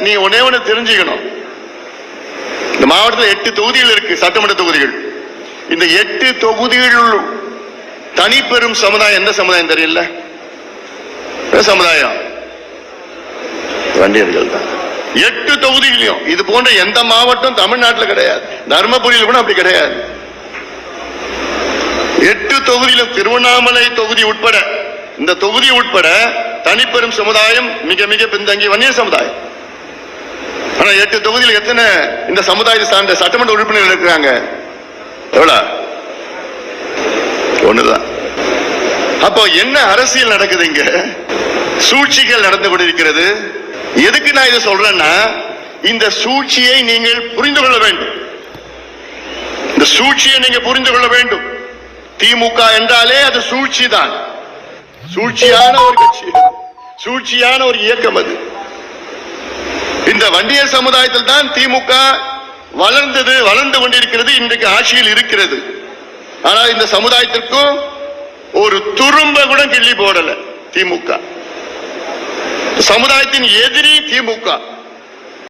நீ ஒன்னே ஒண்ணு தெரிஞ்சுக்கணும். இந்த மாவட்டத்தில் எட்டு தொகுதிகள் இருக்கு சட்டமன்ற தொகுதிகள். இந்த எட்டு தொகுதிகள் தனிப்பெரும் சமுதாயம் எந்த சமுதாயம் தெரியல? சமுதாயம்? வண்டியர்கள் தான். எட்டு தொகுதிகளையும் இது போன்ற எந்த மாவட்டம் தமிழ்நாட்டில் கிடையாது. தர்மபுரியில் கூட அப்படி கிடையாது. எட்டு தொகுதியிலும் திருவண்ணாமலை தொகுதி உட்பட இந்த தொகுதி உட்பட தனிப்பெரும் சமுதாயம் மிக மிக பின்தங்கிய வன்னிய சமுதாயம். ஆனா எட்டு தொகுதியில் எத்தனை இந்த சமுதாயத்தை சார்ந்த சட்டமன்ற உறுப்பினர்கள் இருக்கிறாங்க? எவ்வளோ ஒண்ணுதான். அப்போ என்ன அரசியல் நடக்குது இங்க? சூழ்ச்சிகள் நடந்து கொண்டிருக்கிறது. எதுக்கு நான் இதை சொல்றேன்னா இந்த சூழ்ச்சியை நீங்கள் புரிந்து கொள்ள வேண்டும். இந்த சூழ்ச்சியை நீங்க புரிந்து கொள்ள வேண்டும். திமுக என்றாலே அது சூழ்ச்சி தான் சூழ்ச்சியான ஒரு கட்சி. சூழ்ச்சியான ஒரு இயக்கம் அது. இந்த வண்டியர் சமுதாயத்தில் தான் திமுக வளர்ந்தது வளர்ந்து கொண்டிருக்கிறது இன்றைக்கு ஆட்சியில் இருக்கிறது. ஆனால் இந்த சமுதாயத்திற்கும் ஒரு துரும்ப கூட கிள்ளி போடல திமுக. சமுதாயத்தின் எதிரி திமுக.